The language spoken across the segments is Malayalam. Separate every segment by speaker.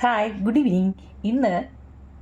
Speaker 1: ഹായ് ഗുഡ് ഈവനിങ് ഇന്ന്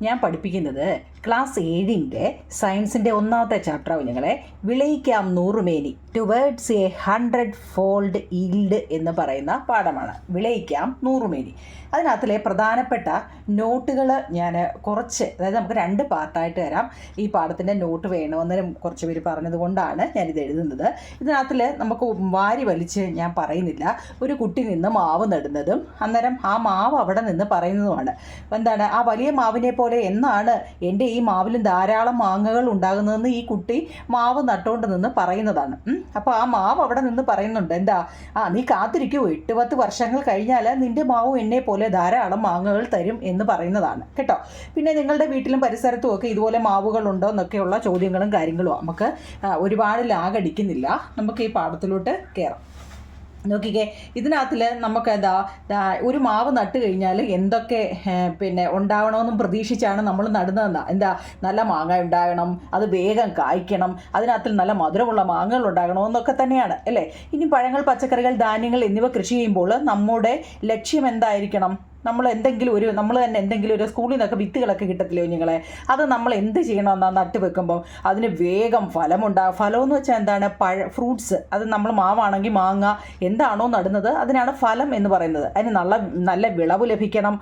Speaker 1: ഞാൻ പഠിപ്പിക്കുന്നത് ക്ലാസ് ഏഴിന്റെ സയൻസിന്റെ ഒന്നാമത്തെ ചാപ്റ്റർ കുഞ്ഞുങ്ങളെ വിളയിക്കാം നൂറുമേനി. Towards a hundred fold yield എന്ന് പറയുന്ന പാഠമാണ്. വിളയിക്കാം നൂറുമേനി. അതിനകത്തിലെ പ്രധാനപ്പെട്ട നോട്ടുകൾ ഞാൻ കുറച്ച് അതായത് നമുക്ക് രണ്ട് പാർട്ടായിട്ട് തരാം. ഈ പാഠത്തിന്റെ നോട്ട് വേണമെന്ന് കുറച്ച് പേര് പറഞ്ഞതുകൊണ്ടാണ് ഞാനിത് എഴുതുന്നത്. ഇതിനകത്തിൽ നമുക്ക് വാരി വലിച്ച് ഞാൻ പറയുന്നില്ല. ഒരു കുട്ടി നിന്ന് മാവ് നടുന്നതും അന്നേരം ആ മാവ് അവിടെ നിന്ന് പറയുന്നതുമാണ്. എന്താണ്? ആ വലിയ മാവിനെ പോലെ എന്നാണ് എന്റെ ഈ മാവിലും ധാരാളം മാങ്ങകൾ ഉണ്ടാകുന്നതെന്ന് ഈ കുട്ടി മാവ് നട്ടുകൊണ്ട് നിന്ന് പറയുന്നതാണ്. അപ്പോൾ ആ മാവ് അവിടെ നിന്ന് പറയുന്നുണ്ട് എന്താ ആ നീ കാത്തിരിക്കൂ. എട്ട് പത്ത് വർഷങ്ങൾ കഴിഞ്ഞാൽ നിന്റെ മാവ് എന്നെ പോലെ ധാരാളം മാങ്ങകൾ തരും എന്ന് പറയുന്നതാണ്. കേട്ടോ? പിന്നെ നിങ്ങളുടെ വീട്ടിലും പരിസരത്തും ഒക്കെ ഇതുപോലെ മാവുകൾ മാവുകളുണ്ടോ എന്നൊക്കെയുള്ള ചോദ്യങ്ങളും കാര്യങ്ങളും നമുക്ക് ഒരുപാട് ലാഗടിക്കുന്നില്ല. നമുക്ക് ഈ പാഠത്തിലോട്ട് കയറാം നോക്കിക്കേ ഇതിനകത്തിൽ നമുക്ക് എന്താ ഒരു മാവ് നട്ട് കഴിഞ്ഞാൽ എന്തൊക്കെ പിന്നെ ഉണ്ടാവണമെന്നും പ്രതീക്ഷിച്ചാണ് നമ്മൾ നടുന്നതെന്നാ. എന്താ നല്ല മാങ്ങ ഉണ്ടാകണം അത് വേഗം കായ്ക്കണം അതിനകത്തിൽ നല്ല മധുരമുള്ള മാങ്ങകൾ ഉണ്ടാകണം എന്നൊക്കെ തന്നെയാണ് അല്ലേ? ഇനി പഴങ്ങൾ പച്ചക്കറികൾ ധാന്യങ്ങൾ എന്നിവ കൃഷി ചെയ്യുമ്പോൾ നമ്മുടെ ലക്ഷ്യം എന്തായിരിക്കണം? നമ്മൾ എന്തെങ്കിലും ഒരു നമ്മൾ തന്നെ എന്തെങ്കിലും ഒരു സ്കൂളിൽ നിന്നൊക്കെ വിത്തുകളൊക്കെ കിട്ടത്തില്ലേ കുഞ്ഞുങ്ങളെ? അത് നമ്മൾ എന്ത് ചെയ്യണമെന്നാണ് നട്ട് വെക്കുമ്പോൾ അതിന് വേഗം ഫലമുണ്ടാകും ഫലം എന്ന് വെച്ചാൽ എന്താണ്? പഴ ഫ്രൂട്ട്സ് അത് നമ്മൾ മാവാണെങ്കിൽ മാങ്ങ. എന്താണോ നടുന്നത് അതിനാണ് ഫലം എന്ന് പറയുന്നത്. അതിന് നല്ല നല്ല വിളവ് ലഭിക്കണം.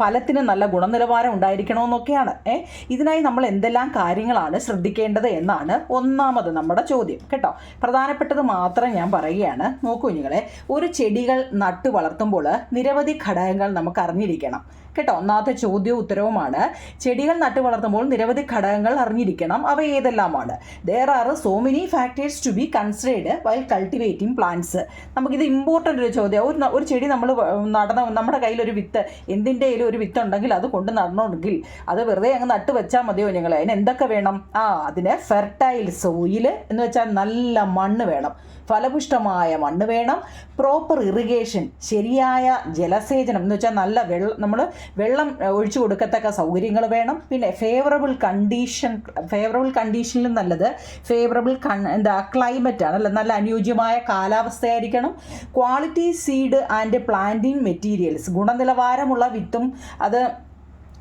Speaker 1: ഫലത്തിന് നല്ല ഗുണനിലവാരം ഉണ്ടായിരിക്കണമെന്നൊക്കെയാണ്. ഏ? ഇതിനായി നമ്മൾ എന്തെല്ലാം കാര്യങ്ങളാണ് ശ്രദ്ധിക്കേണ്ടത് എന്നാണ് ഒന്നാമത് നമ്മുടെ ചോദ്യം. കേട്ടോ? പ്രധാനപ്പെട്ടത് മാത്രം ഞാൻ പറയുകയാണ്. നോക്കൂ കുഞ്ഞുങ്ങളെ ഒരു ചെടികൾ നട്ടു വളർത്തുമ്പോൾ നിരവധി ഘടകങ്ങൾ നമുക്ക് അറിഞ്ഞിരിക്കണം കേട്ടോ ഒന്നാമത്തെ ചോദ്യവും ഉത്തരവുമാണ്. ചെടികൾ നട്ടു വളർത്തുമ്പോൾ നിരവധി ഘടകങ്ങൾ അറിഞ്ഞിരിക്കണം അവ ഏതെല്ലാമാണ്? There are so many factors to be considered while cultivating plants നമുക്കിത് ഇമ്പോർട്ടന്റ് ഒരു ചോദ്യം. ഒരു ഒരു ചെടി നമ്മൾ നടന്ന നമ്മുടെ കയ്യിൽ ഒരു വിത്ത് എന്തിന്റെയിലും ഒരു വിത്ത് ഉണ്ടെങ്കിൽ അത് കൊണ്ട് നടണമെങ്കിൽ അത് വെറുതെ അങ്ങ് നട്ട് വെച്ചാൽ മതിയോ നിങ്ങൾ അതിന് എന്തൊക്കെ വേണം? ആ അതിന് ഫെർട്ടൈൽ സോയിൽ എന്ന് വെച്ചാൽ നല്ല മണ്ണ് വേണം. ഫലപുഷ്ടമായ മണ്ണ് വേണം. പ്രോപ്പർ ഇറിഗേഷൻ ശരിയായ ജലസേചനം എന്ന് വെച്ചാൽ നല്ല വെള്ളം നമ്മൾ വെള്ളം ഒഴിച്ചു കൊടുക്കത്തക്ക സൗകര്യങ്ങൾ വേണം. പിന്നെ ഫേവറബിൾ കണ്ടീഷൻ ഫേവറബിൾ കണ്ടീഷനിലും നല്ലത്. ഫേവറബിൾ കൺ എന്താ ക്ലൈമറ്റ് ആണ്. അല്ല നല്ല അനുയോജ്യമായ കാലാവസ്ഥയായിരിക്കണം. Quality seed and planting materials ഗുണനിലവാരമുള്ള വിത്തും അത്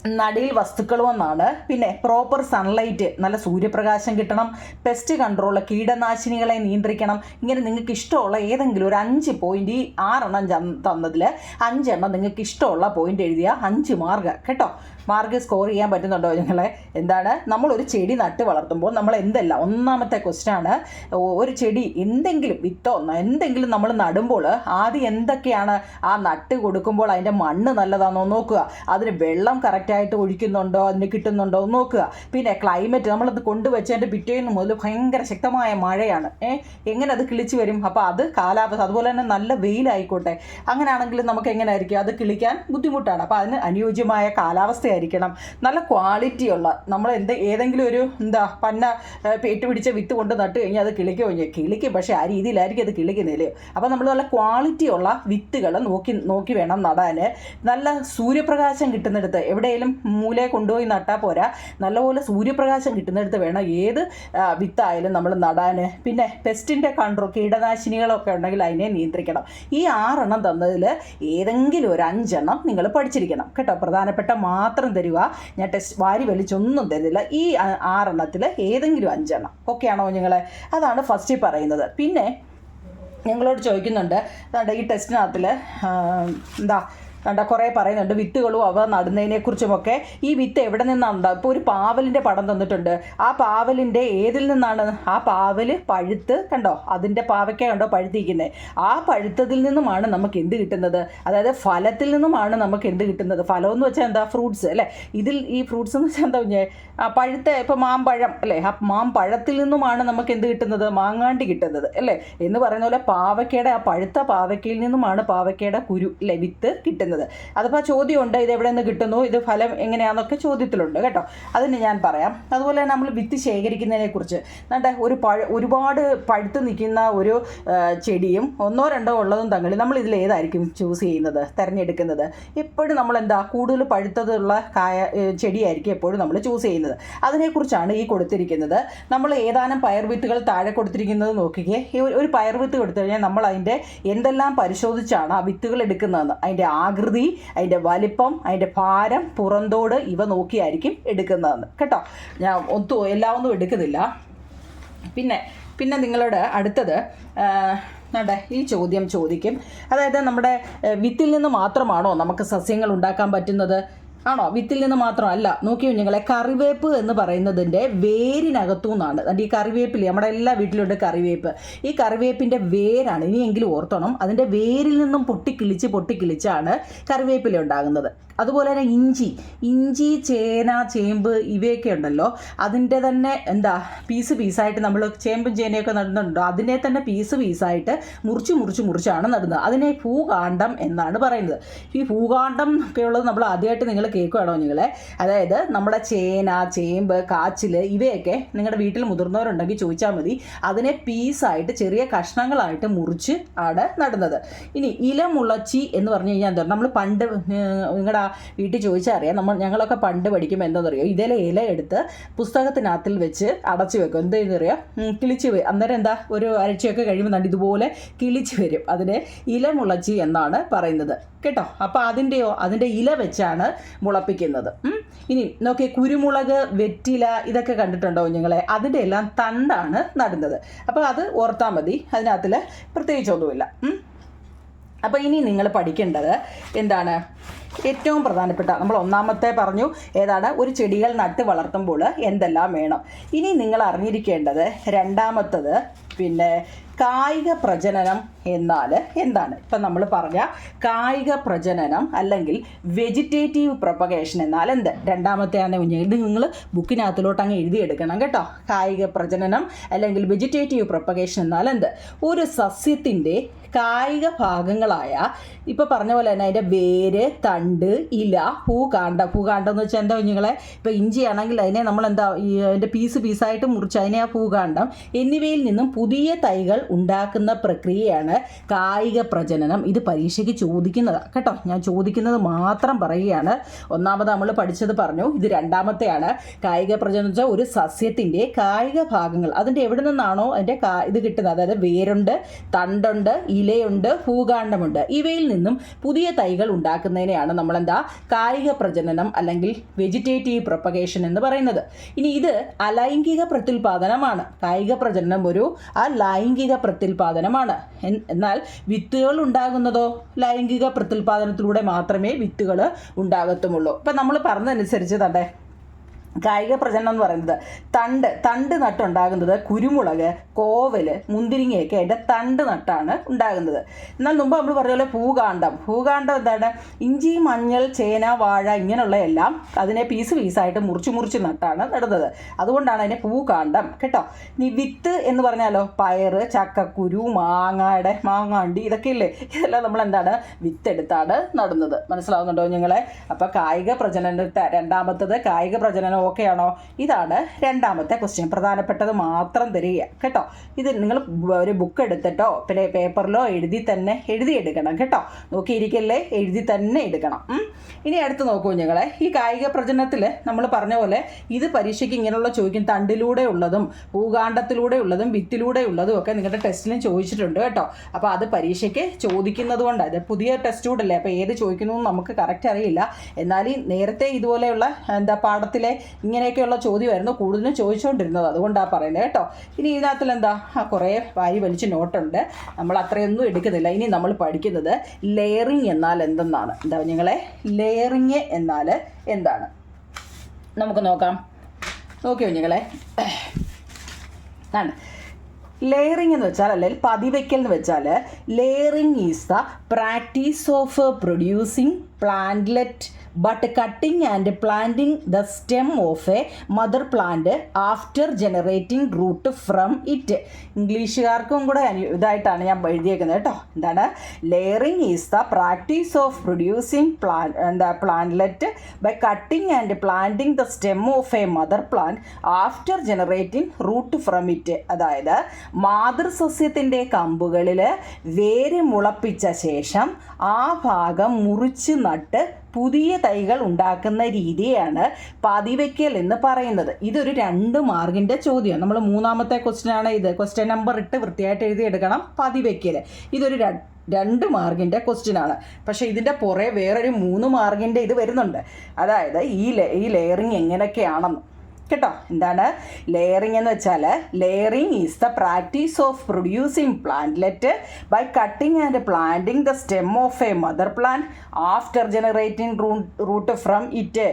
Speaker 1: നടിയിൽ വസ്തുക്കളും എന്നാണ് പിന്നെ പ്രോപ്പർ സൺലൈറ്റ് നല്ല സൂര്യപ്രകാശം കിട്ടണം. പെസ്റ്റ് കൺട്രോൾ കീടനാശിനികളെ നിയന്ത്രിക്കണം. ഇങ്ങനെ നിങ്ങൾക്ക് ഇഷ്ടമുള്ള ഏതെങ്കിലും ഒരു അഞ്ച് പോയിന്റ് ഈ ആറെണ്ണം തന്നതിൽ അഞ്ചെണ്ണം നിങ്ങൾക്ക് ഇഷ്ടമുള്ള പോയിന്റ് എഴുതിയ അഞ്ച് മാർക്ക് കേട്ടോ? മാർക്ക് സ്കോർ ചെയ്യാൻ പറ്റുന്നുണ്ടോ നിങ്ങളെ? എന്താണ്? നമ്മളൊരു ചെടി നട്ട് വളർത്തുമ്പോൾ നമ്മൾ എന്തല്ല? ഒന്നാമത്തെ ക്വസ്റ്റ്യൻ ആണ്. ഒരു ചെടി എന്തെങ്കിലും വിത്തോ എന്തെങ്കിലും നമ്മൾ നടുമ്പോൾ ആദ്യം എന്തൊക്കെയാണ് ആ നട്ട് കൊടുക്കുമ്പോൾ അതിന്റെ മണ്ണ് നല്ലതാണോ നോക്കുക. അതിന് വെള്ളം കറക്റ്റായിട്ട് ഒഴിക്കുന്നുണ്ടോ? അതിന് കിട്ടുന്നുണ്ടോ? നോക്കുക. പിന്നെ ക്ലൈമറ്റ് നമ്മളത് കൊണ്ടുവച്ചതിന്റെ പിറ്റേന്ന് മുതൽ ഭയങ്കര ശക്തമായ മഴയാണ്. എങ്ങനെ അത് കിളിച്ച് വരും? അപ്പോൾ അത് കാലാവസ്ഥ അതുപോലെ തന്നെ നല്ല വെയിലായിക്കോട്ടെ. അങ്ങനെയാണെങ്കിൽ നമുക്ക് എങ്ങനെ ആയിരിക്കും? അത് കിളിക്കാൻ ബുദ്ധിമുട്ടാണ്. അപ്പോൾ അതിന് അനുയോജ്യമായ കാലാവസ്ഥയായിരിക്കണം. നല്ല ക്വാളിറ്റിയുള്ള നമ്മൾ എന്ത് ഏതെങ്കിലും ഒരു എന്താ പന്ന ഏ, പേറ്റ് പിടിച്ച വിത്ത് കൊണ്ട് നട്ട് കഴിഞ്ഞാൽ അത് കിളിക്കോ? കിളിക്കും. പക്ഷേ ആ രീതിയിലായിരിക്കും അത് കിളിക്കുന്നില്ലേ അപ്പോൾ നമ്മൾ നല്ല ക്വാളിറ്റിയുള്ള വിത്തുകൾ നോക്കി നോക്കി വേണം നടാൻ നല്ല സൂര്യപ്രകാശം കിട്ടുന്നിടത്ത്. എവിടെയെങ്കിലും മൂലയെ കൊണ്ടുപോയി നട്ടാൽ പോരാ. നല്ലപോലെ സൂര്യപ്രകാശം കിട്ടുന്നിടത്ത് വേണം ഏത് വിത്തായാലും നമ്മൾ നടാൻ പിന്നെ പെസ്റ്റിന്റെ കണ്ട്രോ കീടനാശിനികളൊക്കെ ഉണ്ടെങ്കിൽ അതിനെ നിയന്ത്രിക്കണം. ഈ ആറെണ്ണം തന്നതിൽ ഏതെങ്കിലും ഒരു അഞ്ചെണ്ണം നിങ്ങൾ പഠിച്ചിരിക്കണം കേട്ടോ. പ്രധാനപ്പെട്ട മാത്രം തരിക ഞാൻ ടെസ്റ്റ് വാരി വലിച്ചൊന്നും തരുന്നില്ല. ഈ ആറെണ്ണത്തിൽ ഏതെങ്കിലും അഞ്ചെണ്ണം. ഓക്കെ ആണോ നിങ്ങളെ? അതാണ് ഫസ്റ്റ് പറയുന്നത്. പിന്നെ ഞങ്ങളോട് ചോദിക്കുന്നുണ്ട് ഈ ടെസ്റ്റിനകത്തിൽ എന്താ കണ്ട കുറേ പറയുന്നുണ്ട് വിത്തുകളും അവ നടുന്നതിനെക്കുറിച്ചുമൊക്കെ ഈ വിത്ത് എവിടെ നിന്നാണ് ഇപ്പോൾ ഒരു പാവലിന്റെ പടം തന്നിട്ടുണ്ട്. ആ പാവലിന്റെ ഏതിൽ നിന്നാണ്? ആ പാവൽ പഴുത്ത് കണ്ടോ? അതിന്റെ പാവയ്ക്ക കണ്ടോ? പഴുത്തിരിക്കുന്നത് ആ പഴുത്തതിൽ നിന്നുമാണ് നമുക്ക് എന്ത് കിട്ടുന്നത്? അതായത് ഫലത്തിൽ നിന്നുമാണ് നമുക്ക് എന്ത് കിട്ടുന്നത്? ഫലം എന്ന് വെച്ചാൽ എന്താ? ഫ്രൂട്ട്സ് അല്ലേ? ഇതിൽ ഈ ഫ്രൂട്ട്സ് എന്ന് വെച്ചാൽ എന്താ കുഞ്ഞേ? ആ പഴുത്ത ഇപ്പോൾ മാമ്പഴം അല്ലേ? ആ മാമ്പഴത്തിൽ നിന്നുമാണ് നമുക്ക് എന്ത് കിട്ടുന്നത്? മാങ്ങാണ്ടി കിട്ടുന്നത് അല്ലേ? എന്ന് പറയുന്ന പോലെ പാവയ്ക്കയുടെ ആ പഴുത്ത പാവയ്ക്കയിൽ നിന്നുമാണ് പാവയ്ക്കയുടെ കുരു അല്ലേ? വിത്ത് കിട്ടുന്നത്. പറയുന്നത്. അതിപ്പോൾ ചോദ്യമുണ്ട് ഇത് എവിടെ നിന്ന് കിട്ടുന്നു ഇത് ഫലം എങ്ങനെയാണെന്നൊക്കെ ചോദ്യത്തിലുണ്ട് കേട്ടോ. അതിന് ഞാൻ പറയാം. അതുപോലെ നമ്മൾ വിത്ത് ശേഖരിക്കുന്നതിനെക്കുറിച്ച് എന്നിട്ട് ഒരു പഴ ഒരുപാട് പഴുത്ത് നിൽക്കുന്ന ഒരു ചെടിയും ഒന്നോ രണ്ടോ ഉള്ളതും തങ്ങളിൽ നമ്മൾ ഇതിൽ ഏതായിരിക്കും ചൂസ് ചെയ്യുന്നത് തിരഞ്ഞെടുക്കുന്നത്? എപ്പോഴും നമ്മൾ എന്താ കൂടുതൽ പഴുത്തതുള്ള കായ ചെടിയായിരിക്കും എപ്പോഴും നമ്മൾ ചൂസ് ചെയ്യുന്നത്. അതിനെക്കുറിച്ചാണ് ഈ കൊടുത്തിരിക്കുന്നത്. നമ്മൾ ഏതാനും പയർ വിത്തുകൾ താഴെ കൊടുത്തിരിക്കുന്നത് നോക്കിക്കേ. ഒരു- പയർ വിത്ത് കൊടുത്തു കഴിഞ്ഞാൽ നമ്മൾ അതിന്റെ എന്തെല്ലാം പരിശോധിച്ചാണ് ആ വിത്തുകൾ എടുക്കുന്നതെന്ന് അതിന്റെ ആകൃതി അതിന്റെ വലിപ്പം അതിന്റെ ഭാരം പുറന്തോട് ഇവ നോക്കിയായിരിക്കും എടുക്കുന്നതെന്ന്. കേട്ടോ? ഞാൻ ഒത്തു എല്ലാം ഒന്നും എടുക്കുന്നില്ല. പിന്നെ പിന്നെ നിങ്ങളോട് അടുത്തത് നടേ ഈ ചോദ്യം ചോദിക്കും. അതായത് നമ്മുടെ വിത്തിൽ നിന്ന് മാത്രമാണോ നമുക്ക് സസ്യങ്ങൾ ഉണ്ടാക്കാൻ പറ്റുന്നത്? ആണോ? വിത്തിൽ നിന്ന് മാത്രമല്ല. നോക്കിയോ കുഞ്ഞുങ്ങളെ കറിവേപ്പ് എന്ന് പറയുന്നതിന്റെ വേരിനകത്തു നിന്നാണ് അതിന്റെ ഈ കറിവേപ്പിൽ നമ്മുടെ എല്ലാ വീട്ടിലുണ്ട് കറിവേപ്പ്. ഈ കറിവേപ്പിന്റെ വേരാണ്. ഇനിയെങ്കിലും ഓർത്തണം. അതിന്റെ വേരിൽ നിന്നും പൊട്ടിക്കിളിച്ച് പൊട്ടിക്കിളിച്ചാണ് കറിവേപ്പില ഉണ്ടാകുന്നത്. അതുപോലെ തന്നെ ഇഞ്ചി. ഇഞ്ചി ചേന ചേമ്പ് ഇവയൊക്കെ ഉണ്ടല്ലോ. അതിന്റെ തന്നെ എന്താ പീസ് പീസായിട്ട് നമ്മൾ ചേമ്പും ചേനയൊക്കെ നടുന്നുണ്ടോ? അതിനെ തന്നെ പീസ് പീസായിട്ട് മുറിച്ച് മുറിച്ച് മുറിച്ചാണ് നടുന്നത്. അതിനെ ഭൂകാണ്ഡം എന്നാണ് പറയുന്നത്. ഈ ഭൂകാണ്ഡം ഒക്കെ ഉള്ളത് നമ്മൾ ആദ്യമായിട്ട് നിങ്ങൾ കേൾക്കുകയാണോ നിങ്ങൾ അതായത് നമ്മുടെ ചേന ചേമ്പ് കാച്ചിൽ ഇവയൊക്കെ നിങ്ങളുടെ വീട്ടിൽ മുതിർന്നവരുണ്ടെങ്കിൽ ചോദിച്ചാൽ മതി. അതിനെ പീസായിട്ട് ചെറിയ കഷ്ണങ്ങളായിട്ട് മുറിച്ച് ആണ് നടുന്നത്. ഇനി ഇലമുളച്ചി എന്ന് പറഞ്ഞു കഴിഞ്ഞാൽ എന്താ? നമ്മൾ പണ്ട് നിങ്ങളുടെ വീട്ടിൽ ചോദിച്ചാൽ അറിയാം. നമ്മൾ ഞങ്ങളൊക്കെ പണ്ട് പഠിക്കുമ്പോൾ എന്താണെന്നറിയോ ഇതിലെ ഇല എടുത്ത് പുസ്തകത്തിനകത്തിൽ വെച്ച് അടച്ചു വെക്കും. എന്ത് ചെയ്യുന്നറിയാം കിളിച്ച് വരും അന്നേരം എന്താ? ഒരു അരച്ചയൊക്കെ കഴിയുമ്പോൾ ഇതുപോലെ കിളിച്ച് വരും. അതിനെ ഇലമുളച്ചി എന്നാണ് പറയുന്നത്. കേട്ടോ. അപ്പോൾ അതിന്റെയോ അതിന്റെ ഇല വെച്ചാണ് മുളപ്പിക്കുന്നത്. ഇനി നോക്കി കുരുമുളക് വെറ്റില ഇതൊക്കെ കണ്ടിട്ടുണ്ടോ ഞങ്ങളെ അതിന്റെ എല്ലാം തണ്ടാണ് നടുന്നത്. അപ്പോൾ അത് ഓർത്താൽ മതി. അതിനകത്തിൽ പ്രത്യേകിച്ചൊന്നുമില്ല. അപ്പോൾ ഇനി നിങ്ങൾ പഠിക്കേണ്ടത് എന്താണ്? ഏറ്റവും പ്രധാനപ്പെട്ട നമ്മൾ ഒന്നാമത്തെ പറഞ്ഞു ഏതാണ്? ഒരു ചെടികൾ നട്ട് വളർത്തുമ്പോൾ എന്തെല്ലാം വേണം. ഇനി നിങ്ങൾ അറിഞ്ഞിരിക്കേണ്ടത് രണ്ടാമത്തത് പിന്നെ കായിക പ്രജനനം എന്നാൽ എന്താണ്? ഇപ്പം നമ്മൾ പറഞ്ഞ കായിക പ്രജനനം അല്ലെങ്കിൽ വെജിറ്റേറ്റീവ് പ്രൊപ്പഗേഷൻ എന്നാൽ എന്ത്? രണ്ടാമത്തെ ആണ് കുഞ്ഞ്. ഇത് നിങ്ങൾ ബുക്കിനകത്തിലോട്ട് അങ്ങ് എഴുതിയെടുക്കണം കേട്ടോ. കായിക പ്രജനനം അല്ലെങ്കിൽ വെജിറ്റേറ്റീവ് പ്രൊപ്പഗേഷൻ എന്നാൽ എന്ത്? ഒരു സസ്യത്തിന്റെ കായിക ഭാഗങ്ങളായ ഇപ്പോൾ പറഞ്ഞ പോലെ തന്നെ അതിന്റെ വേര് തണ്ട് ഇല പൂകാണ്ട. പൂകാണ്ടം എന്ന് വെച്ചാൽ എന്താ കുഞ്ഞുങ്ങളെ? ഇപ്പോൾ ഇഞ്ചി ആണെങ്കിൽ അതിനെ നമ്മൾ എന്താ ഈ അതിന്റെ പീസ് പീസായിട്ട് മുറിച്ച് അതിനെ ആ പൂകാണ്ടം എന്നിവയിൽ നിന്നും പുതിയ തൈകൾ ഉണ്ടാക്കുന്ന പ്രക്രിയയാണ് കായിക പ്രജനനം ഇത് പരീക്ഷയ്ക്ക് ചോദിക്കുന്നതാണ് കേട്ടോ ഞാൻ ചോദിക്കുന്നത് മാത്രം പറയുകയാണ്. ഒന്നാമത് നമ്മൾ പഠിച്ചത് പറഞ്ഞു ഇത് രണ്ടാമത്തെയാണ്. കായിക പ്രജനനം വെച്ചാൽ ഒരു സസ്യത്തിന്റെ കായിക ഭാഗങ്ങൾ അതിന്റെ എവിടെ നിന്നാണോ അതിന്റെ ഇത് കിട്ടുന്നത്? അതായത് വേരുണ്ട് തണ്ടുണ്ട് ഇലയുണ്ട് ഭൂകാണ്ഡമുണ്ട് ഇവയിൽ നിന്നും പുതിയ തൈകൾ ഉണ്ടാക്കുന്നതിനെയാണ് നമ്മളെന്താ കായിക പ്രജനനം അല്ലെങ്കിൽ വെജിറ്റേറ്റീവ് പ്രൊപ്പഗേഷൻ എന്ന് പറയുന്നത്. ഇനി ഇത് അലൈംഗിക പ്രത്യുൽപാദനമാണ്. കായിക പ്രജനനം ഒരു അലൈംഗിക പ്രത്യുൽപാദനമാണ്. എന്നാൽ വിത്തുകൾ ഉണ്ടാകുന്നതോ ലൈംഗിക പ്രത്യുൽപാദനത്തിലൂടെ മാത്രമേ വിത്തുകൾ ഉണ്ടാകത്തുമുള്ളൂ. ഇപ്പം നമ്മൾ പറഞ്ഞതനുസരിച്ച് തന്നെ കായിക പ്രചരണം എന്ന് പറയുന്നത് തണ്ട് തണ്ട് നട്ടുണ്ടാകുന്നത് കുരുമുളക് കോവൽ മുന്തിരിങ്ങയൊക്കെ അതിന്റെ തണ്ട് നട്ടാണ് ഉണ്ടാകുന്നത്. എന്നാൽ മുമ്പ് നമ്മൾ പറഞ്ഞ പോലെ ഭൂകാണ്ഡം ഭൂകാണ്ഡം എന്താണ്? ഇഞ്ചി മഞ്ഞൾ ചേന വാഴ ഇങ്ങനെയുള്ള എല്ലാം അതിനെ പീസ് പീസായിട്ട് മുറിച്ച് മുറിച്ച് നട്ടാണ് നടുന്നത്. അതുകൊണ്ടാണ് അതിനെ ഭൂകാണ്ഡം കേട്ടോ. ഇനി വിത്ത് എന്ന് പറഞ്ഞാലോ? പയറ് ചക്കക്കുരു മാങ്ങയുടെ മാങ്ങാണ്ടി ഇതൊക്കെ ഇല്ലേ ഇതെല്ലാം നമ്മൾ എന്താണ്? വിത്തെടുത്താണ് നടുന്നത്. മനസ്സിലാവുന്നുണ്ടോ നിങ്ങളെ? അപ്പോൾ കായിക പ്രജനനത്തെ രണ്ടാമത്തത് കായിക പ്രജനനം ഓക്കെ ആണോ ഇതാണ് രണ്ടാമത്തെ ക്വസ്റ്റ്യൻ പ്രധാനപ്പെട്ടത് മാത്രം തരിക. കേട്ടോ? ഇത് നിങ്ങൾ ഒരു ബുക്ക് എടുത്തിട്ടോ പിന്നെ പേപ്പറിലോ എഴുതി തന്നെ എഴുതിയെടുക്കണം കേട്ടോ? നോക്കിയിരിക്കല്ലേ? എഴുതി തന്നെ എടുക്കണം. ഇനി അടുത്ത് നോക്കൂ ഞങ്ങളെ. ഈ കായിക പ്രചരണത്തിൽ നമ്മൾ പറഞ്ഞ പോലെ ഇത് പരീക്ഷയ്ക്ക് ഇങ്ങനെയുള്ള ചോദിക്കും തണ്ടിലൂടെ ഉള്ളതും ഭൂകാണ്ഡത്തിലൂടെ ഉള്ളതും വിത്തിലൂടെ ഉള്ളതും ഒക്കെ നിങ്ങളുടെ ടെസ്റ്റിലും ചോദിച്ചിട്ടുണ്ട് കേട്ടോ. അപ്പോൾ അത് പരീക്ഷയ്ക്ക് ചോദിക്കുന്നത് കൊണ്ടാണ് ഇത് പുതിയ ടെസ്റ്റ് കൂടല്ലേ? അപ്പോൾ ഏത് ചോദിക്കുന്നു നമുക്ക് കറക്റ്റ് അറിയില്ല. എന്നാൽ ഈ നേരത്തെ ഇതുപോലെയുള്ള എന്താ പാഠത്തിലെ ഇങ്ങനെയൊക്കെയുള്ള ചോദ്യമായിരുന്നു കൂടുതലും ചോദിച്ചുകൊണ്ടിരുന്നത് അതുകൊണ്ടാണ് പറയുന്നത് കേട്ടോ. ഇനി ഇതിനകത്തിൽ എന്താ കുറേ വാരി വലിച്ച് നോട്ടുണ്ട്. നമ്മൾ അത്രയൊന്നും എടുക്കുന്നില്ല. ഇനി നമ്മൾ പഠിക്കുന്നത് ലെയറിങ് എന്നാൽ എന്തെന്നാണ്? എന്താ നിങ്ങളെ ലെയറിങ് എന്നാൽ എന്താണ്? നമുക്ക് നോക്കാം. ഓക്കെ നിങ്ങളെ ആണ്. ലെയറിങ് എന്ന് വെച്ചാൽ അല്ലെങ്കിൽ പതിവയ്ക്കൽ എന്ന് വെച്ചാൽ layering is the practice of producing plantlet but cutting and planting the stem of a mother plant after generating root from it ഇംഗ്ലീഷുകാർക്കും കൂടെ ഇതായിട്ടാണ് ഞാൻ എഴുതിയേക്കുന്നത് കേട്ടോ. എന്താണ്? Layering is the practice of producing plan എന്താ plantlet by cutting and planting the stem of a mother plant after generating root from it അതായത് മാതൃസസ്യത്തിന്റെ കമ്പുകളിൽ വേര് മുളപ്പിച്ച ശേഷം ആ ഭാഗം മുറിച്ച് നട്ട് പുതിയ തൈകൾ ഉണ്ടാക്കുന്ന രീതിയാണ് പതിവയ്ക്കൽ എന്ന് പറയുന്നത്. ഇതൊരു രണ്ട് മാർക്കിന്റെ ചോദ്യം. നമ്മൾ മൂന്നാമത്തെ ക്വസ്റ്റ്യൻ ആണ് ഇത്. ക്വസ്റ്റ്യൻ നമ്പർ ഇട്ട് വൃത്തിയായിട്ട് എഴുതിയെടുക്കണം. പതിവയ്ക്കൽ ഇതൊരു രണ്ട് മാർക്കിന്റെ ക്വസ്റ്റ്യൻ ആണ്. പക്ഷേ ഇതിന്റെ പുറേ വേറൊരു മൂന്ന് മാർക്കിന്റെ ഇത് വരുന്നുണ്ട്. അതായത് ഈ ഈ ലെയറിങ് എങ്ങനെയൊക്കെയാണെന്ന്. കേട്ടോ? എന്താണ്? ലെയറിംഗ് എന്ന് വെച്ചാൽ layering is the practice of producing plantlet by cutting and planting the stem of a mother plant after generating root from it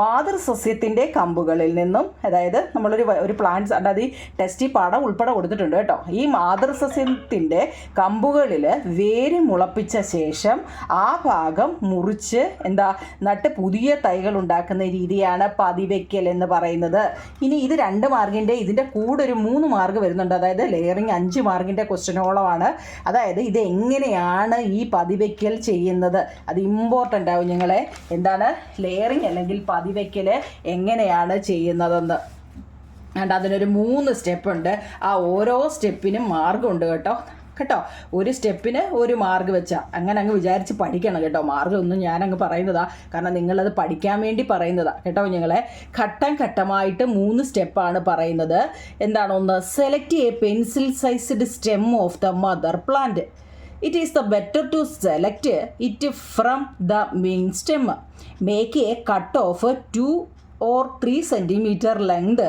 Speaker 1: മാതൃസസ്യത്തിന്റെ കമ്പുകളിൽ നിന്നും അതായത് നമ്മളൊരു ഒരു പ്ലാന്റ്സ് അതായത് ഈ ടെസ്റ്റി പാടം ഉൾപ്പെടെ കൊടുത്തിട്ടുണ്ട് കേട്ടോ. ഈ മാതൃസസ്യത്തിന്റെ കമ്പുകളിൽ വേര് മുളപ്പിച്ച ശേഷം ആ ഭാഗം മുറിച്ച് എന്താ നട്ട് പുതിയ തൈകൾ ഉണ്ടാക്കുന്ന രീതിയാണ് പതിവയ്ക്കൽ എന്ന് പറയുന്നത്. ഇനി ഇത് രണ്ട് മാർക്കിന്റെ ഇതിന്റെ കൂടെ ഒരു മൂന്ന് മാർക്ക് വരുന്നുണ്ട്. അതായത് ലെയറിങ് അഞ്ച് മാർക്കിന്റെ ക്വസ്റ്റ്യനോളമാണ്. അതായത് ഇത് എങ്ങനെയാണ് ഈ പതിവയ്ക്കൽ ചെയ്യുന്നത്? അത് ഇമ്പോർട്ടന്റ് ആവും ഞങ്ങളെ എന്താണ്? ലെയറിങ് അല്ലെങ്കിൽ പതിവയ്ക്കൽ എങ്ങനെയാണ് ചെയ്യുന്നതെന്ന്. അതിനൊരു മൂന്ന് സ്റ്റെപ്പ് ഉണ്ട് ആ ഓരോ സ്റ്റെപ്പിനും മാർഗമുണ്ട് കേട്ടോ. കേട്ടോ ഒരു സ്റ്റെപ്പിന് ഒരു മാർഗ് വെച്ചാൽ അങ്ങനെ അങ്ങ് വിചാരിച്ച് പഠിക്കണം കേട്ടോ. മാർഗ് ഒന്നും ഞാനങ്ങ് പറയുന്നതാ. കാരണം നിങ്ങളത് പഠിക്കാൻ വേണ്ടി പറയുന്നതാ. കേട്ടോ ഞങ്ങളെ ഘട്ടം ഘട്ടമായിട്ട് മൂന്ന് സ്റ്റെപ്പാണ് പറയുന്നത്. എന്താണ് ഒന്ന് select a pencil sized stem of the mother plant it is the better to select it from the main stem make a cut of two or three centimetre length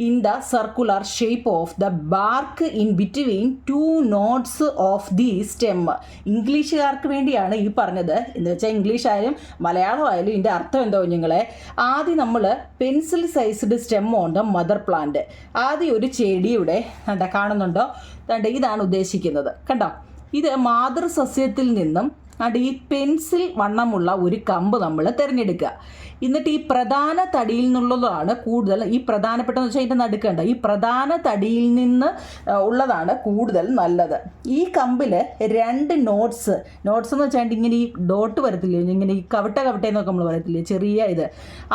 Speaker 1: in the circular shape of the bark in between two nodes of the stem ഇംഗ്ലീഷുകാർക്ക് വേണ്ടിയാണ് ഈ പറഞ്ഞത്. എന്ന് വെച്ചാൽ ഇംഗ്ലീഷ് ആയാലും മലയാളം ആയാലും ഇതിന്റെ അർത്ഥം എന്തോ നിങ്ങളെ ആദ്യം നമ്മൾ pencil sized stem on the mother plant ആദ്യം ഒരു ചെടിയുടെ കണ്ട കാണുന്നുണ്ടോ? ഇതാണ് ഉദ്ദേശിക്കുന്നത്. കണ്ടോ? ഇത് മാതൃസസ്യത്തിൽ നിന്നും ഈ പെൻസിൽ വണ്ണമുള്ള ഒരു കമ്പ് നമ്മൾ തിരഞ്ഞെടുക്കുക. എന്നിട്ട് ഈ പ്രധാന തടിയിൽ നിന്നുള്ളതാണ് കൂടുതൽ ഈ പ്രധാനപ്പെട്ടെന്ന് വെച്ചാൽ ഇതിന്റെ നടുക്കണ്ട ഈ പ്രധാന തടിയിൽ നിന്ന് ഉള്ളതാണ് കൂടുതൽ നല്ലത്. ഈ കമ്പിൽ രണ്ട് നോട്ട്സ് നോട്ട്സ് എന്ന് വെച്ചാൽ ഇങ്ങനെ ഈ ഡോട്ട് വരത്തില്ലേ? ഇങ്ങനെ ഈ കവട്ട എന്നൊക്കെ നമ്മൾ പറയത്തില്ലേ? ചെറിയ ഇത്.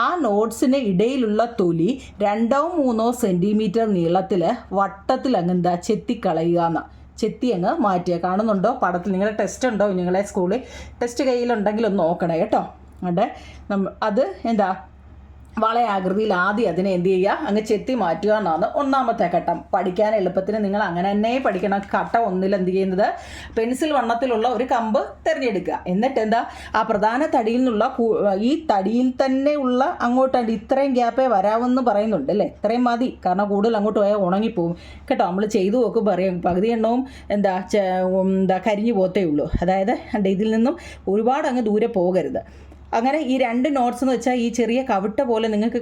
Speaker 1: ആ നോട്ട്സിന് ഇടയിലുള്ള തൊലി രണ്ടോ മൂന്നോ സെന്റിമീറ്റർ നീളത്തിൽ വട്ടത്തിൽ അങ്ങ് എന്താ ചെത്തിക്കളയുക എന്നാ. ചെത്തി അങ്ങ് മാറ്റുക കാണുന്നുണ്ടോ? പടത്തിൽ നിങ്ങളുടെ ടെസ്റ്റ് ഉണ്ടോ? നിങ്ങളെ സ്കൂളിൽ ടെസ്റ്റ് കയ്യിലുണ്ടെങ്കിൽ ഒന്ന് നോക്കണേ കേട്ടോ. അവിടെ അത് എന്താ? വളയാകൃതിയിൽ ആദ്യം അതിനെ എന്ത് ചെയ്യുക? അങ്ങ് ചെത്തി മാറ്റുക എന്നാണ് ഒന്നാമത്തെ ഘട്ടം. പഠിക്കാൻ എളുപ്പത്തിന് നിങ്ങൾ അങ്ങനെ തന്നെ പഠിക്കണം. ഘട്ടം ഒന്നിൽ എന്ത് ചെയ്യുന്നത്? പെൻസിൽ വണ്ണത്തിലുള്ള ഒരു കമ്പ് തിരഞ്ഞെടുക്കുക. എന്നിട്ട് എന്താ? ആ പ്രധാന തടിയിൽ നിന്നുള്ള ഈ തടിയിൽ തന്നെ ഉള്ള അങ്ങോട്ടാണ് ഇത്രയും ഗ്യാപ്പേ വരാമെന്ന് പറയുന്നുണ്ട് അല്ലേ? ഇത്രയും മതി. കാരണം കൂടുതൽ അങ്ങോട്ട് പോയാൽ ഉണങ്ങിപ്പോവും. കേട്ടോ നമ്മൾ ചെയ്തു നോക്കുമ്പോൾ അറിയാം. പകുതി എണ്ണവും എന്താ എന്താ കരിഞ്ഞു പോത്തേ ഉള്ളൂ. അതായത് ഇതിൽ നിന്നും ഒരുപാട് അങ്ങ് ദൂരെ പോകരുത്. അങ്ങനെ ഈ രണ്ട് നോട്ട്സ് എന്ന് വെച്ചാൽ ഈ ചെറിയ കവിട്ട പോലെ നിങ്ങൾക്ക്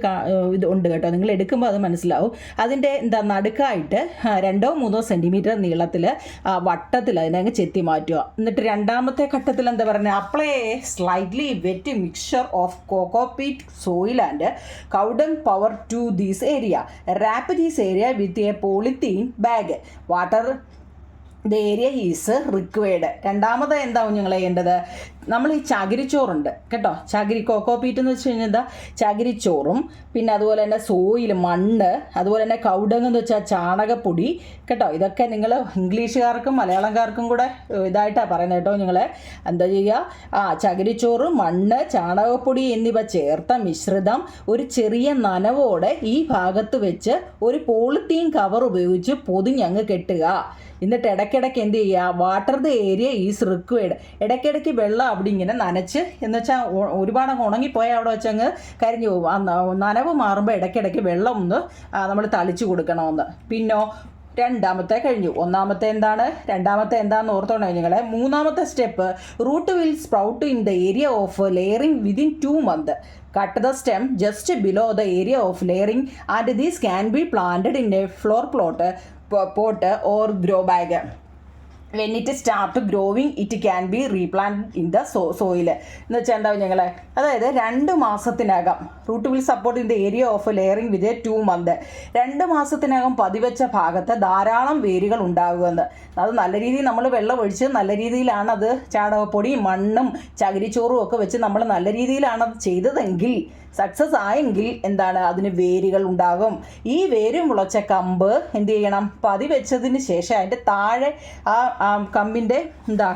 Speaker 1: ഇത് ഉണ്ട് കേട്ടോ. നിങ്ങൾ എടുക്കുമ്പോൾ അത് മനസ്സിലാവും. അതിന്റെ എന്താ നടുക്കായിട്ട് രണ്ടോ മൂന്നോ സെന്റിമീറ്റർ നീളത്തിൽ വട്ടത്തിൽ അതിനങ്ങ് ചെത്തി മാറ്റുക. എന്നിട്ട് രണ്ടാമത്തെ ഘട്ടത്തിൽ എന്താ പറയുന്നത് apply slightly wet mixture of cocopeat soil and cow dung powder to these area wrap these area with a polythene bag water the area is required രണ്ടാമത് എന്താവും ഞങ്ങൾ ചെയ്യേണ്ടത്? നമ്മൾ ഈ ചകിരിച്ചോറുണ്ട് കേട്ടോ? ചകിരി കോക്കോ പീറ്റ് എന്ന് വെച്ച് കഴിഞ്ഞാൽ എന്താ? ചകിരിച്ചോറും പിന്നെ അതുപോലെ തന്നെ സോയിൽ മണ്ണ് അതുപോലെ തന്നെ കൗഡങ് എന്ന് വെച്ചാൽ ചാണകപ്പൊടി കേട്ടോ? ഇതൊക്കെ നിങ്ങൾ ഇംഗ്ലീഷുകാർക്കും മലയാളംകാർക്കും കൂടെ ഇതായിട്ടാണ് പറയുന്നത് കേട്ടോ നിങ്ങൾ എന്താ ചെയ്യുക? ആ ചകിരിച്ചോറ് മണ്ണ് ചാണകപ്പൊടി എന്നിവ ചേർത്ത മിശ്രിതം ഒരു ചെറിയ നനവോടെ ഈ ഭാഗത്ത് വെച്ച് ഒരു പോളിത്തീൻ കവർ ഉപയോഗിച്ച് പൊതിഞ്ഞങ്ങ് കെട്ടുക. എന്നിട്ട് ഇടയ്ക്കിടയ്ക്ക് എന്ത് ചെയ്യുക? Water the area is required. ഇടയ്ക്കിടയ്ക്ക് വെള്ളം അവിടെ ഇങ്ങനെ നനച്ച് എന്ന് വെച്ചാൽ ഒരുപാട് അങ്ങ് ഉണങ്ങിപ്പോയാൽ അവിടെ വെച്ചങ്ങ് കരിഞ്ഞു പോകും നനവ് മാറുമ്പോൾ ഇടയ്ക്കിടയ്ക്ക് വെള്ളം ഒന്ന് നമ്മൾ തളിച്ചു കൊടുക്കണമെന്ന്. പിന്നോ രണ്ടാമത്തെ കഴിഞ്ഞു. ഒന്നാമത്തെ എന്താണ്? രണ്ടാമത്തെ എന്താണെന്ന് ഓർത്തോണേ നിങ്ങളെ? മൂന്നാമത്തെ step root will sprout in the area of layering within two month. Cut the stem just below the area of layering and these can be planted in a floor plot pot or grow bag. When it start growing it can be replant in the so soil എന്ന് വെച്ചാൽ എന്താ ഞങ്ങൾ അതായത് രണ്ട് മാസത്തിനകം root will support in the area of layering with two month രണ്ട് മാസത്തിനകം പതിവെച്ച ഭാഗത്ത് ധാരാളം വേരുകൾ ഉണ്ടാകുമെന്ന് അത് നല്ല രീതിയിൽ നമ്മൾ വെള്ളം ഒഴിച്ച് നല്ല രീതിയിലാണ് അത് ചാണകപ്പൊടി മണ്ണും ചകിരിച്ചോറും ഒക്കെ വെച്ച് നമ്മൾ നല്ല രീതിയിലാണ് അത് ചെയ്തതെങ്കിൽ സക്സസ് ആയെങ്കിൽ എന്താണ് അതിന് വേരുകൾ ഉണ്ടാകും? ഈ വേരും മുളച്ച കമ്പ് എന്ത് ചെയ്യണം? പതി വെച്ചതിന് ശേഷം അതിന്റെ താഴെ ആ കമ്പിന്റെ എന്താ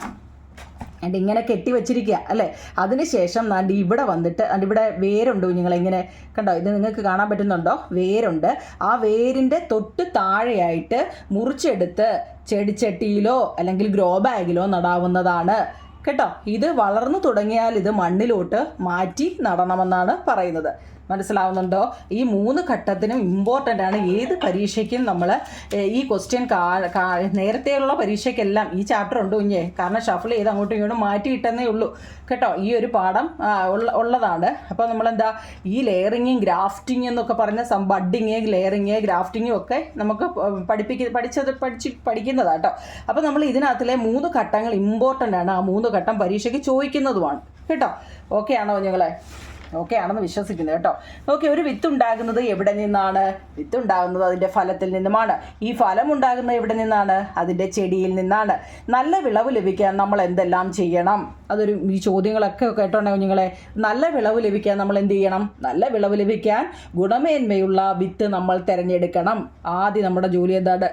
Speaker 1: അതിന്റെ ഇങ്ങനെ കെട്ടി വെച്ചിരിക്കുക അല്ലേ? അതിനുശേഷം നാണ്ട് ഇവിടെ വന്നിട്ട് അതിന്റെ ഇവിടെ വേരുണ്ട് കുഞ്ഞുങ്ങളിങ്ങനെ കണ്ടോ? ഇത് നിങ്ങൾക്ക് കാണാൻ പറ്റുന്നുണ്ടോ? വേരുണ്ട്. ആ വേരിന്റെ തൊട്ട് താഴെയായിട്ട് മുറിച്ചെടുത്ത് ചെടിച്ചട്ടിയിലോ അല്ലെങ്കിൽ ഗ്രോ ബാഗിലോ നടാവുന്നതാണ്. കേട്ടോ. ഇത് വളർന്നു തുടങ്ങിയാൽ ഇത് മണ്ണിലോട്ട് മാറ്റി നടണമെന്നാണ് പറയുന്നത്. മനസ്സിലാവുന്നുണ്ടോ? ഈ മൂന്ന് ഘട്ടത്തിനും ഇമ്പോർട്ടന്റ് ആണ് ഏത് പരീക്ഷയ്ക്കും നമ്മൾ ഈ ക്വസ്റ്റ്യൻ നേരത്തെയുള്ള പരീക്ഷയ്ക്കെല്ലാം ഈ ചാപ്റ്റർ ഉണ്ട് കുഞ്ഞേ. കാരണം ഷഫിൾ ചെയ്ത് അങ്ങോട്ടും ഇങ്ങോട്ടും മാറ്റിയിട്ടെന്നേ ഉള്ളൂ. കേട്ടോ? ഈ ഒരു പാഠം ഉള്ളതാണ്. അപ്പോൾ നമ്മളെന്താ ഈ ലെയറിങ്ങും ഗ്രാഫ്റ്റിംഗ് എന്നൊക്കെ പറഞ്ഞ സം ബഡ്ഡിങ് ലെയറിങ് ഗ്രാഫ്റ്റിങ്ങും ഒക്കെ നമുക്ക് പഠിപ്പിക്ക പഠിച്ചത് പഠിച്ച് പഠിക്കുന്നതാണ് കേട്ടോ അപ്പോൾ നമ്മൾ ഇതിനകത്തിലെ മൂന്ന് ഘട്ടങ്ങൾ ഇമ്പോർട്ടന്റ് ആണ്. ആ മൂന്ന് ഘട്ടം പരീക്ഷയ്ക്ക് ചോദിക്കുന്നതുമാണ്. കേട്ടോ? ഓക്കെ ആണോ ഞങ്ങളെ ഓക്കെ ആണെന്ന് വിശ്വസിക്കുന്നു കേട്ടോ. ഓക്കെ ഒരു വിത്ത് ഉണ്ടാകുന്നത് എവിടെ നിന്നാണ്? വിത്ത് ഉണ്ടാകുന്നത് അതിന്റെ ഫലത്തിൽ നിന്നുമാണ്. ഈ ഫലം ഉണ്ടാകുന്നത് എവിടെ നിന്നാണ്? അതിന്റെ ചെടിയിൽ നിന്നാണ്. നല്ല വിളവ് ലഭിക്കാൻ നമ്മൾ എന്തെല്ലാം ചെയ്യണം? അതൊരു ഈ ചോദ്യങ്ങളൊക്കെ കേട്ടോണ്ടോ നിങ്ങളെ നല്ല വിളവ് ലഭിക്കാൻ നമ്മൾ എന്ത് ചെയ്യണം? നല്ല വിളവ് ലഭിക്കാൻ ഗുണമേന്മയുള്ള വിത്ത് നമ്മൾ തിരഞ്ഞെടുക്കണം. ആദ്യം നമ്മുടെ ജോലി എന്താണ്?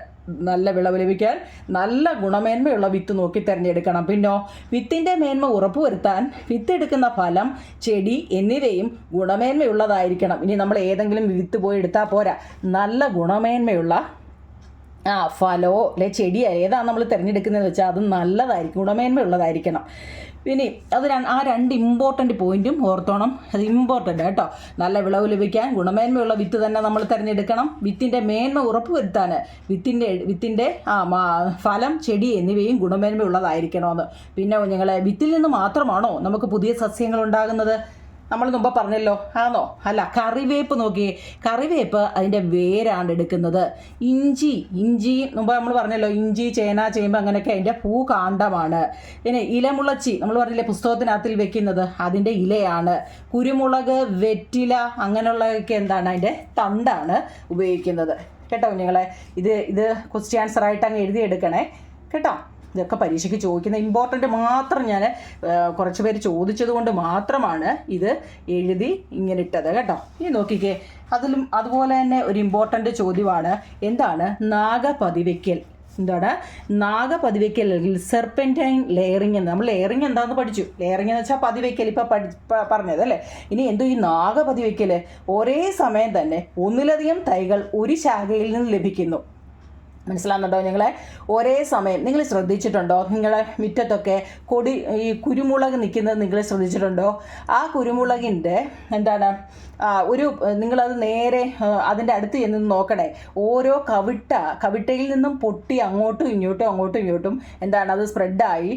Speaker 1: നല്ല വിളവ് ലഭിക്കാൻ നല്ല ഗുണമേന്മയുള്ള വിത്ത് നോക്കി തിരഞ്ഞെടുക്കണം. പിന്നോ വിത്തിന്റെ മേന്മ ഉറപ്പുവരുത്താൻ വിത്തെടുക്കുന്ന ഫലം ചെടി എന്നിവയും ഗുണമേന്മയുള്ളതായിരിക്കണം. ഇനി നമ്മൾ ഏതെങ്കിലും വിത്ത് പോയി എടുത്താൽ പോരാ. നല്ല ഗുണമേന്മയുള്ള ആ ഫലോ അല്ലെ ചെടിയോ ഏതാണ് നമ്മൾ തിരഞ്ഞെടുക്കുന്നതെന്ന് വെച്ചാൽ അത് നല്ലതായിരിക്കും ഗുണമേന്മയുള്ളതായിരിക്കണം. ഇനി അത് ആ രണ്ട് ഇമ്പോർട്ടന്റ് പോയിന്റും ഓർത്തോണം. അത് ഇമ്പോർട്ടന്റ് കേട്ടോ. നല്ല വിളവ് ലഭിക്കാൻ ഗുണമേന്മയുള്ള വിത്ത് തന്നെ നമ്മൾ തിരഞ്ഞെടുക്കണം. വിത്തിന്റെ മേന്മ ഉറപ്പുവരുത്താൻ വിത്തിന്റെ വിത്തിന്റെ ആ ഫലം ചെടി എന്നിവയും ഗുണമേന്മയുള്ളതായിരിക്കണമെന്ന് പിന്നെ ഞങ്ങളെ വിത്തിൽ നിന്ന് മാത്രമാണോ നമുക്ക് പുതിയ സസ്യങ്ങൾ ഉണ്ടാകുന്നത്? നമ്മൾ മുമ്പ് പറഞ്ഞല്ലോ ആണോ അല്ല കറിവേപ്പ് നോക്കിയേ കറിവേപ്പ് അതിന്റെ വേരാണ് എടുക്കുന്നത്. ഇഞ്ചി ഇഞ്ചി മുമ്പ് നമ്മൾ പറഞ്ഞല്ലോ ഇഞ്ചി ചേന ചേമ്പ് അങ്ങനെയൊക്കെ അതിന്റെ പൂ കാണ്ഡമാണ് പിന്നെ ഇലമുളച്ചി നമ്മൾ പറഞ്ഞില്ലേ പുസ്തകത്തിനകത്തിൽ വെക്കുന്നത് അതിന്റെ ഇലയാണ്. കുരുമുളക് വെറ്റില അങ്ങനെയുള്ളതൊക്കെ എന്താണ്? അതിന്റെ തണ്ടാണ് ഉപയോഗിക്കുന്നത്. കേട്ടോ കുഞ്ഞുങ്ങളെ? ഇത് ഇത് ക്വസ്റ്റ്യൻ ആൻസർ ആയിട്ട് അങ്ങ് എഴുതിയെടുക്കണേ. കേട്ടോ? ഇതൊക്കെ പരീക്ഷയ്ക്ക് ചോദിക്കുന്ന ഇമ്പോർട്ടന്റ് മാത്രം ഞാൻ കുറച്ച് പേര് ചോദിച്ചത് കൊണ്ട് മാത്രമാണ് ഇത് എഴുതി ഇങ്ങനെ ഇട്ടത് കേട്ടോ. ഇനി നോക്കിക്കേ. അതിലും അതുപോലെ തന്നെ ഒരു ഇമ്പോർട്ടന്റ് ചോദ്യമാണ്. എന്താണ്? നാഗപതിവയ്ക്കൽ എന്താണ്? നാഗപതിവയ്ക്കൽ അല്ലെങ്കിൽ സെർപ്പന്റൈൻ ലെയറിങ് എന്ന്. നമ്മൾ ലെയറിങ് എന്താണെന്ന് പഠിച്ചു. ലെയറിങ് എന്ന് വെച്ചാൽ പതിവയ്ക്കൽ ഇപ്പോൾ പഠി പറഞ്ഞത് അല്ലേ? ഇനി എന്തോ ഈ നാഗപതിവയ്ക്കൽ ഒരേ സമയം തന്നെ ഒന്നിലധികം തൈകൾ ഒരു ശാഖയിൽ നിന്ന് ലഭിക്കുന്നു. മനസ്സിലാകുന്നുണ്ടോ നിങ്ങളെ? ഒരേ സമയം നിങ്ങൾ ശ്രദ്ധിച്ചിട്ടുണ്ടോ? നിങ്ങളെ മുറ്റത്തൊക്കെ കൊടി ഈ കുരുമുളക് നിൽക്കുന്നത് നിങ്ങൾ ശ്രദ്ധിച്ചിട്ടുണ്ടോ? ആ കുരുമുളകിന്റെ എന്താണ്? ഒരു നിങ്ങളത് നേരെ അതിന്റെ അടുത്ത് ചെന്ന് നോക്കണേ. ഓരോ കവിട്ട കവിട്ടയിൽ നിന്നും പൊട്ടി അങ്ങോട്ടും ഇങ്ങോട്ടും അങ്ങോട്ടും ഇങ്ങോട്ടും എന്താണ്? അത് സ്പ്രെഡായി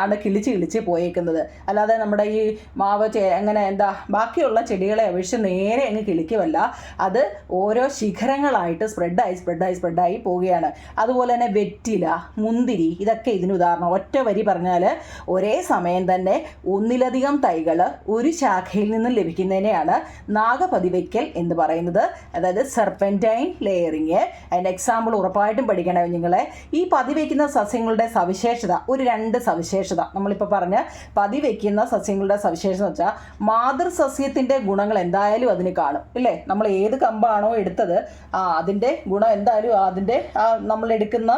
Speaker 1: ആണ് കിളിച്ച് കിളിച്ച് പോയേക്കുന്നത്. അല്ലാതെ നമ്മുടെ ഈ മാവ് അങ്ങനെ എന്താ ബാക്കിയുള്ള ചെടികളെ അപേക്ഷിച്ച് നേരെ അങ്ങ് കിളിക്കുമല്ല അത് ഓരോ ശിഖരങ്ങളായിട്ട് സ്പ്രെഡായി സ്പ്രെഡായി സ്പ്രെഡായി പോവുകയാണ്. അതുപോലെ തന്നെ വെറ്റില മുന്തിരി ഇതൊക്കെ ഇതിന് ഉദാഹരണം. ഒറ്റ വരി പറഞ്ഞാൽ ഒരേ സമയം തന്നെ ഒന്നിലധികം തൈകൾ ഒരു ശാഖയിൽ നിന്നും ലഭിക്കുന്നതിനെയാണ് നാഗപതിവയ്ക്കൽ എന്ന് പറയുന്നത്. അതായത് സെർപ്പന്റൈൻ ലെയറിങ് അതിന്റെ എക്സാമ്പിൾ ഉറപ്പായിട്ടും പഠിക്കണേ നിങ്ങളെ. ഈ പതിവയ്ക്കുന്ന സസ്യങ്ങളുടെ സവിശേഷത ഒരു രണ്ട് സവിശേഷത. നമ്മളിപ്പോൾ പറഞ്ഞ പതിവയ്ക്കുന്ന സസ്യങ്ങളുടെ സവിശേഷത എന്ന് വെച്ചാൽ മാതൃസസ്യത്തിന്റെ ഗുണങ്ങൾ എന്തായാലും അതിന് കാണും. ഇല്ലേ? നമ്മൾ ഏത് കമ്പാണോ എടുത്തത് ആ അതിന്റെ ഗുണം എന്തായാലും അതിന്റെ ആ നമ്മൾ എടുക്കുന്ന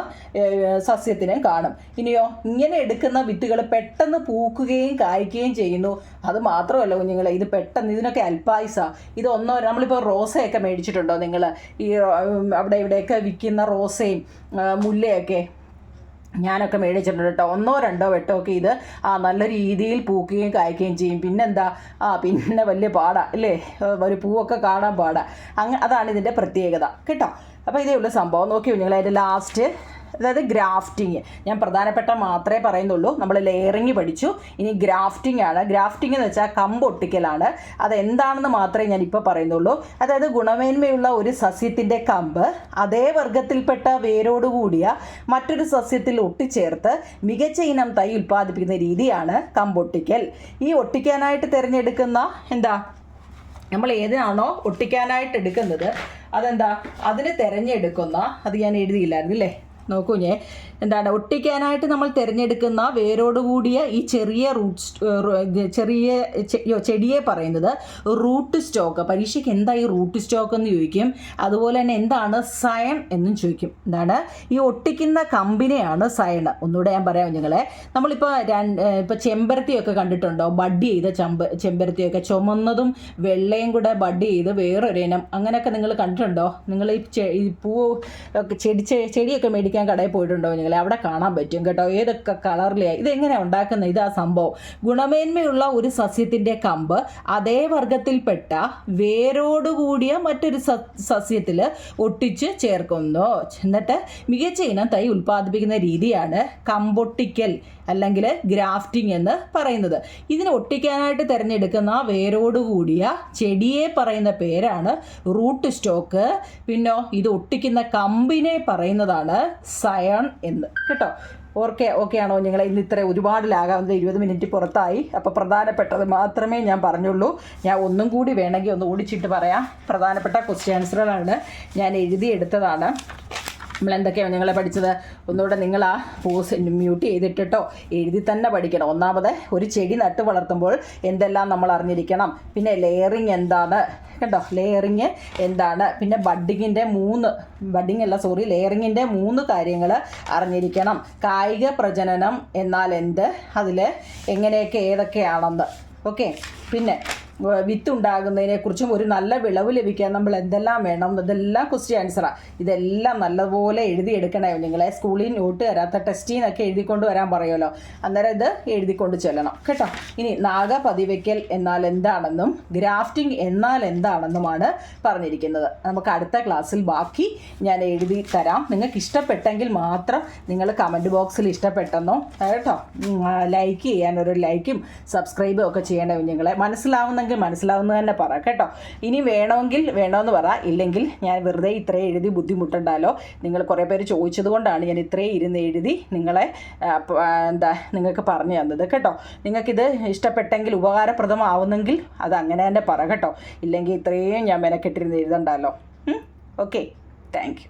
Speaker 1: സസ്യത്തിനെ കാണും. ഇനിയോ ഇങ്ങനെ എടുക്കുന്ന വിത്തുകൾ പെട്ടെന്ന് പൂക്കുകയും കായ്ക്കുകയും ചെയ്യുന്നു. അത് മാത്രമല്ല കുഞ്ഞുങ്ങളെ ഇത് പെട്ടെന്ന് ഇതിനൊക്കെ അൽപായസ. ഇത് ഒന്നോ നമ്മളിപ്പോൾ റോസയൊക്കെ മേടിച്ചിട്ടുണ്ടോ നിങ്ങൾ ഈ അവിടെ ഇവിടെയൊക്കെ വിൽക്കുന്ന റോസയും മുല്ലയൊക്കെ ഞാനൊക്കെ മേടിച്ചിട്ടുണ്ട് കേട്ടോ. ഒന്നോ രണ്ടോ വെട്ടോ ഒക്കെ ഇത് ആ നല്ല രീതിയിൽ പൂക്കുകയും കായ്ക്കുകയും ചെയ്യും. പിന്നെന്താ? ആ പിന്നെ വലിയ പാടാ അല്ലേ? ഒരു പൂവൊക്കെ കാണാൻ പാടാ. അങ്ങ് അതാണ് ഇതിന്റെ പ്രത്യേകത. കേട്ടോ? അപ്പോൾ ഇതേ ഉള്ള സംഭവം. നോക്കി നിങ്ങൾ അതിന്റെ ലാസ്റ്റ് അതായത് ഗ്രാഫ്റ്റിംഗ് ഞാൻ പ്രധാനപ്പെട്ട മാത്രമേ പറയുന്നുള്ളൂ. നമ്മൾ ലെയറിങ് പഠിച്ചു. ഇനി ഗ്രാഫ്റ്റിംഗ് ആണ്. ഗ്രാഫ്റ്റിംഗ് എന്ന് വെച്ചാൽ കമ്പൊട്ടിക്കലാണ് അതെന്താണെന്ന് മാത്രമേ ഞാൻ ഇപ്പോൾ പറയുന്നുള്ളൂ. അതായത് ഗുണമേന്മയുള്ള ഒരു സസ്യത്തിന്റെ കമ്പ് അതേ വർഗത്തിൽപ്പെട്ട വേരോടുകൂടിയ മറ്റൊരു സസ്യത്തിൽ ഒട്ടിച്ചേർത്ത് മികച്ച ഇനം തൈ ഉൽപ്പാദിപ്പിക്കുന്ന രീതിയാണ് കമ്പൊട്ടിക്കൽ ഈ ഒട്ടിക്കാനായിട്ട് തിരഞ്ഞെടുക്കുന്ന എന്താ? നമ്മൾ ഏതിനാണോ ഒട്ടിക്കാനായിട്ട് എടുക്കുന്നത്. അതെന്താ? അതിന് തിരഞ്ഞെടുക്കുന്ന അത് ഞാൻ എഴുതിയില്ലായിരുന്നു അല്ലേ? നോക്കൂ ഞാൻ എന്താണ് ഒട്ടിക്കാനായിട്ട് നമ്മൾ തിരഞ്ഞെടുക്കുന്ന വേരോടുകൂടിയ ഈ ചെറിയ റൂട്ട് ചെറിയ ചെടിയെ പറയുന്നത് റൂട്ട് സ്റ്റോക്ക്. പരീക്ഷയ്ക്ക് എന്താ ഈ റൂട്ട് സ്റ്റോക്ക് എന്ന് ചോദിക്കും? അതുപോലെ തന്നെ എന്താണ് സയം എന്നും ചോദിക്കും. എന്താണ്? ഈ ഒട്ടിക്കുന്ന കമ്പിനെയാണ് സയൺ. ഒന്നുകൂടെ ഞാൻ പറയാം നിങ്ങളെ നമ്മളിപ്പോൾ ഇപ്പോൾ ചെമ്പരത്തിയൊക്കെ കണ്ടിട്ടുണ്ടോ? ബഡ് ചെയ്ത ചമ്പ ചെമ്പരത്തിയൊക്കെ ചുമന്നതും വെള്ളയും കൂടെ ബഡ് ചെയ്ത് വേറൊരു ഇനം. അങ്ങനെയൊക്കെ നിങ്ങൾ കണ്ടിട്ടുണ്ടോ? നിങ്ങൾ ഈ പൂ ചെടി ചെടിയൊക്കെ മേടിക്കാൻ കടയിൽ പോയിട്ടുണ്ടോ നിങ്ങൾ അവിടെ കാണാൻ പറ്റും കേട്ടോ. ഏതൊക്കെ കളറിലെയാണ് ഇതെങ്ങനെ ഉണ്ടാക്കുന്നത്? ഇതാ സംഭവം. ഗുണമേന്മയുള്ള ഒരു സസ്യത്തിന്റെ കമ്പ് അതേ വർഗത്തിൽപ്പെട്ട വേരോടുകൂടിയ മറ്റൊരു സസ്യത്തിൽ ഒട്ടിച്ച് ചേർക്കുന്നു. എന്നിട്ട് മികച്ച ഇനം തൈ ഉൽപ്പാദിപ്പിക്കുന്ന രീതിയാണ് കമ്പൊട്ടിക്കൽ അല്ലെങ്കിൽ ഗ്രാഫ്റ്റിംഗ് എന്ന് പറയുന്നത്. ഇതിനെ ഒട്ടിക്കാനായിട്ട് തിരഞ്ഞെടുക്കുന്ന വേരോടുകൂടിയ ചെടിയെ പറയുന്ന പേരാണ് റൂട്ട് സ്റ്റോക്ക്. പിന്നോ ഇത് ഒട്ടിക്കുന്ന കമ്പിനെ പറയുന്നതാണ് സയൺ എന്ന് കേട്ടോ? ഓർക്കെ ഓക്കെ ആണോ നിങ്ങൾ ഇന്ന് ഇത്ര ഒരുപാട് ലാഗാവുന്നത് ഇരുപത് മിനിറ്റ് പുറത്തായി. അപ്പോൾ പ്രധാനപ്പെട്ടത് മാത്രമേ ഞാൻ പറഞ്ഞുള്ളൂ. ഞാൻ ഒന്നും കൂടി വേണമെങ്കിൽ ഒന്ന് ഓടിച്ചിട്ട് പറയാം. പ്രധാനപ്പെട്ട ക്വസ്റ്റ്യൻ ആൻസറുകളാണ് ഞാൻ എഴുതിയെടുത്തതാണ്. നമ്മൾ എന്തൊക്കെയാണ് പഠിച്ചത്? ഒന്നുകൂടെ നിങ്ങൾ ആ പോസ് മ്യൂട്ട് ചെയ്തിട്ടിട്ടോ. എഴുതി തന്നെ പഠിക്കണം. ഒന്നാമത് ഒരു ചെടി നട്ട് വളർത്തുമ്പോൾ എന്തെല്ലാം നമ്മൾ അറിഞ്ഞിരിക്കണം. പിന്നെ ലെയറിങ് എന്താണ്? കേട്ടോ ലെയറിങ് എന്താണ്? പിന്നെ ബഡ്ഡിങ്ങിന്റെ മൂന്ന് ബഡ്ഡിങ് അല്ല സോറി ലെയറിങ്ങിന്റെ മൂന്ന് കാര്യങ്ങൾ അറിഞ്ഞിരിക്കണം. കായിക പ്രജനനം എന്നാൽ എന്ത്? അതിൽ എങ്ങനെയൊക്കെ ഏതൊക്കെയാണെന്ന്. ഓക്കെ പിന്നെ ഏഹ് ഉണ്ടാകുന്നതിനെ കുറിച്ചും ഒരു നല്ല വിളവ് ലഭിക്കാൻ നമ്മൾ എന്തെല്ലാം വേണം ഇതെല്ലാം ക്വസ്റ്റ്യൻ ആൻസറാണ് ഇതെല്ലാം നല്ലപോലെ എഴുതിയെടുക്കണേ. നിങ്ങളെ സ്കൂളിൽ നോട്ട് തരാത്ത ടെസ്റ്റിൽ നിന്നൊക്കെ എഴുതിക്കൊണ്ട് വരാൻ പറയുമല്ലോ. അന്നേരം ഇത് എഴുതിക്കൊണ്ട് ചെല്ലണം. കേട്ടോ? ഇനി നാഗപതിവയ്ക്കൽ എന്നാൽ എന്താണെന്നും ഗ്രാഫ്റ്റിംഗ് എന്നാൽ എന്താണെന്നുമാണ് പറഞ്ഞിരിക്കുന്നത്. നമുക്ക് അടുത്ത ക്ലാസ്സിൽ ബാക്കി ഞാൻ എഴുതി തരാം. നിങ്ങൾക്ക് ഇഷ്ടപ്പെട്ടെങ്കിൽ മാത്രം നിങ്ങൾ കമന്റ് ബോക്സിൽ ഇഷ്ടപ്പെട്ടെന്നോ കേട്ടോ? ലൈക്ക് ചെയ്യാൻ ഒരു ലൈക്കും സബ്സ്ക്രൈബും ഒക്കെ ചെയ്യണേ. കുഞ്ഞുങ്ങളെ മനസ്സിലാവുന്നെങ്കിൽ മനസ്സിലാവുന്നത് തന്നെ പറ കേട്ടോ? ഇനി വേണമെങ്കിൽ വേണമെന്ന് പറ ഇല്ലെങ്കിൽ ഞാൻ വെറുതെ ഇത്രയും എഴുതി ബുദ്ധിമുട്ടുണ്ടല്ലോ നിങ്ങൾ കുറേ പേര് ചോദിച്ചത് കൊണ്ടാണ് ഞാൻ ഇത്രയും ഇരുന്ന് എഴുതി നിങ്ങളെ എന്താ നിങ്ങൾക്ക് പറഞ്ഞു തന്നത് കേട്ടോ? നിങ്ങൾക്കിത് ഇഷ്ടപ്പെട്ടെങ്കിൽ ഉപകാരപ്രദമാവുന്നെങ്കിൽ അത് അങ്ങനെ തന്നെ പറ കേട്ടോ? ഇല്ലെങ്കിൽ ഇത്രയും ഞാൻ മെനക്കെട്ടിരുന്ന് എഴുതണ്ടല്ലോ ഓക്കെ. താങ്ക്